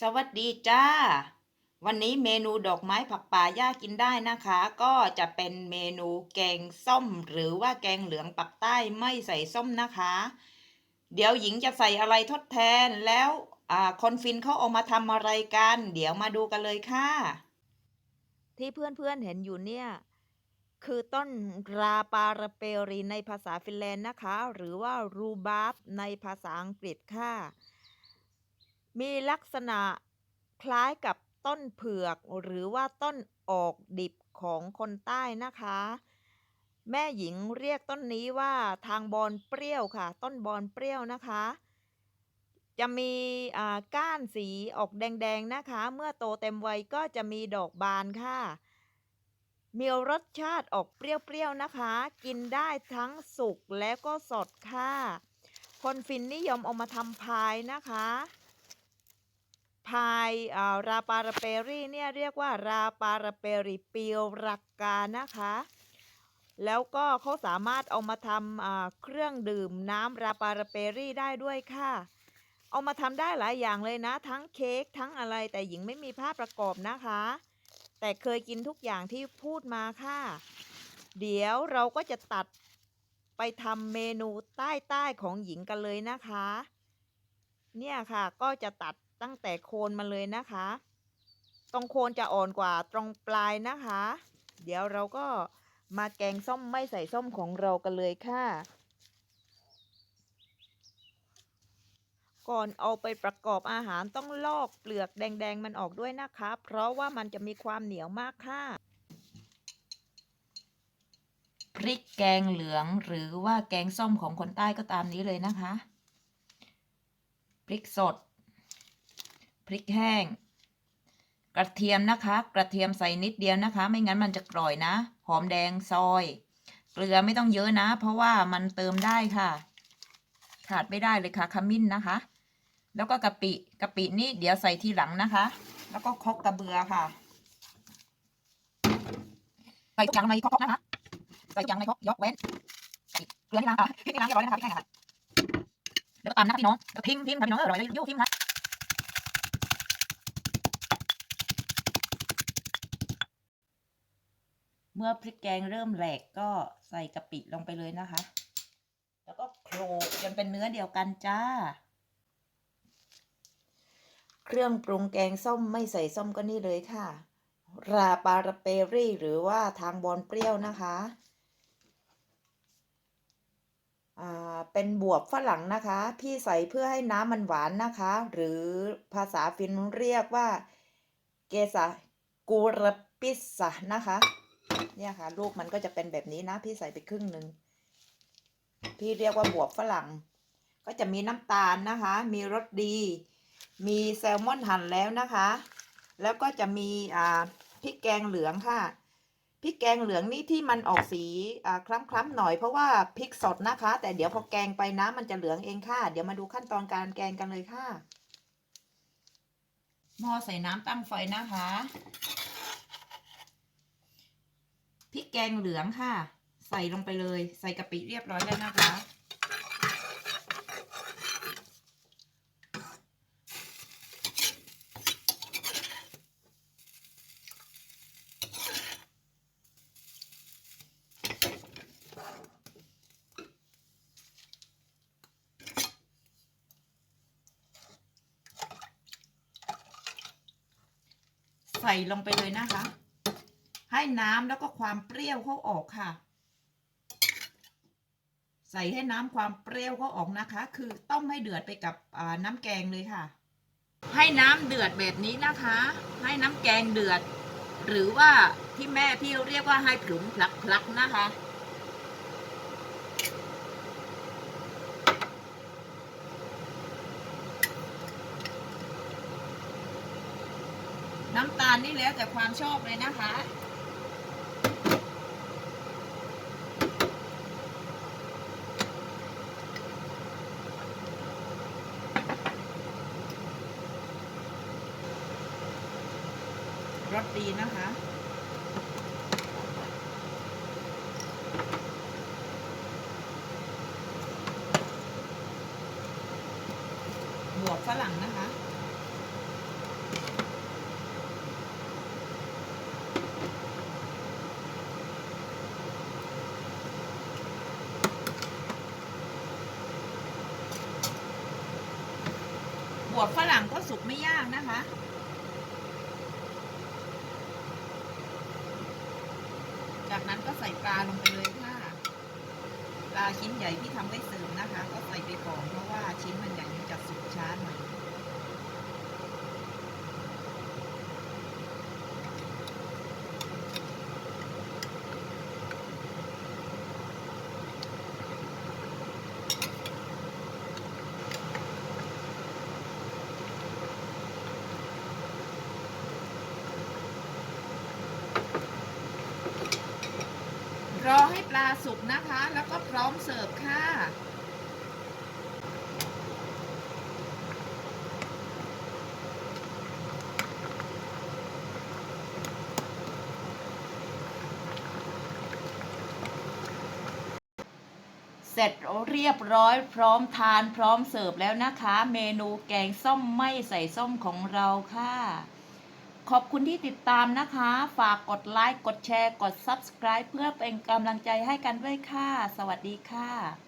สวัสดีจ้า วันนี้เมนูดอกไม้ผักป่าย่ากินได้นะคะ ก็จะเป็นเมนูแกงส้ม หรือว่าแกงเหลืองปักใต้ไม่ใส่ส้มนะคะ เดี๋ยวหญิงจะใส่อะไรทดแทนแล้วอ่าคนฟินเขาเอามาทำอะไรกัน เดี๋ยวมาดูกันเลยค่ะ ที่เพื่อนๆเห็นอยู่เนี่ยคือต้นราปาราเปรีในภาษาฟินแลนด์นะคะ หรือว่ารูบาฟในภาษาอังกฤษค่ะ มีลักษณะคล้ายกับต้นเผือก หรือว่าต้นออกดิบของคนใต้นะคะ แม่หญิงเรียกต้นนี้ว่าทางบอนเปรี้ยวค่ะ ต้นบอนเปรี้ยวนะคะ จะมีอ่าก้านสีออกแดงๆนะคะ เมื่อโตเต็มวัยก็จะมีดอกบานค่ะมีรสชาติออกเปรี้ยวๆนะคะ กินได้ทั้งสุกและก็สดค่ะ คนฟินนิยมเอามาทำพายนะคะ พายอ่าราปาราเปรี่เนี่ยเรียกว่าราปาราเปรี่เปียวรักกานะคะ แล้วก็เขาสามารถเอามาทำอ่าเครื่องดื่มน้ำราปาราเปรี่ได้ด้วยค่ะ เอามาทำได้หลายอย่างเลยนะ ทั้งเค้กทั้งอะไรแต่หญิงไม่มีภาพประกอบนะคะ แต่เคยกินทุกอย่างที่พูดมาค่ะ เดี๋ยวเราก็จะตัดไปทำเมนูใต้ๆของหญิงกันเลยนะคะ เนี่ยค่ะก็จะตัด ตั้งแต่โคนมาเลยนะคะ ตรงโคนจะอ่อนกว่าตรงปลายนะคะ เดี๋ยวเราก็มาแกงส้มไม่ใส่ส้มของเรากันเลยค่ะ ก่อนเอาไปประกอบอาหารต้องลอกเปลือกแดงๆมันออกด้วยนะคะ เพราะว่ามันจะมีความเหนียวมากค่ะ พริกแกงเหลืองหรือว่าแกงส้มของคนใต้ก็ตามนี้เลยนะคะ พริกสด พริกแห้ง กระเทียมนะคะ กระเทียมใส่นิดเดียวนะคะ ไม่งั้นมันจะกร่อยนะ หอมแดงซอย เกลือไม่ต้องเยอะนะ เพราะว่ามันเติมได้ค่ะ ขาดไม่ได้เลยค่ะขมิ้นนะคะ แล้วก็กะปิกะปินี่เดี๋ยวใส่ทีหลังนะคะ แล้วก็คกกระเบือค่ะใส่ทุกอย่างในครกนะคะใส่ทุกอย่างในครกยกเว้นเกลือที่ล้างค่ะพริกที่ล้างเรียบร้อยแล้วนะคะพริกแห้งค่ะแล้วก็ตำนะคะพี่น้องแล้วทิ้งทิ้งค่ะพี่น้องอร่อยเลยยุ่ทิ้งค่ะ เมื่อพริกแกงเริ่มแหลกก็ใส่กะปิลงไปเลยนะคะ แล้วก็โขลกจนเป็นเนื้อเดียวกันจ้า เครื่องปรุงแกงส้มไม่ใส่ส้มก็นี่เลยค่ะ ราปาราเปรี่หรือว่าทางบอนเปรี้ยวนะคะอ่าเป็นบวบฝรั่งนะคะ พี่ใส่เพื่อให้น้ำมันหวานนะคะ หรือภาษาฟินเรียกว่าเกสากูรปิสะนะคะ เนี่ยค่ะ ลูกมันก็จะเป็นแบบนี้นะ พี่ใส่ไปครึ่งหนึ่งพี่เรียกว่าบวบฝรั่ง ก็จะมีน้ำตาลนะคะ มีรสดี มีแซลมอนหั่นแล้วนะคะ แล้วก็จะมีอ่าพริกแกงเหลืองค่ะพริกแกงเหลืองนี่ที่มันออกสีอ่าคล้ำๆหน่อยเพราะว่าพริกสดนะคะ แต่เดี๋ยวพอแกงไปน้ำมันจะเหลืองเองค่ะ เดี๋ยวมาดูขั้นตอนการแกงกันเลยค่ะหม้อใส่น้ำตั้งไฟนะคะ พริกแกงเหลืองค่ะ ใส่ลงไปเลย ใส่กะปิเรียบร้อยแล้วนะคะ ใส่ลงไปเลยนะคะ ให้น้ำแล้วก็ความเปรี้ยวเขาออกค่ะ ใส่ให้น้ำความเปรี้ยวเขาออกนะคะ คือต้มให้เดือดไปกับน้ำแกงเลยค่ะ ให้น้ำเดือดแบบนี้นะคะ ให้น้ำแกงเดือด หรือว่าที่แม่พี่เรียกว่าให้ผลุมพลักพลักๆนะคะน้ำตาลนี่แล้วแต่ความชอบเลยนะคะ สดีนะคะบวกฝรั่งนะคะบวกฝรั่งก็สุกไม่ยากนะคะ จากนั้นก็ใส่ปลาลงไปเลยค่ะ ปลาชิ้นใหญ่ที่ทำได้เสริมนะคะ ก็ใส่ไปก่อนเพราะว่าชิ้นมันใหญ่มันจะสุกช้าหน่อย รอให้ ปลาสุกนะคะ แล้วก็พร้อมเสิร์ฟค่ะ เสร็จเรียบร้อยพร้อมทานพร้อมเสิร์ฟแล้วนะคะ เมนูแกงส้มไม่ใส่ส้มของเราค่ะ ขอบคุณที่ติดตามนะคะ ฝากกดไลค์ กดแชร์ กด Subscribe เพื่อเป็นกำลังใจให้กันด้วยค่ะ สวัสดีค่ะ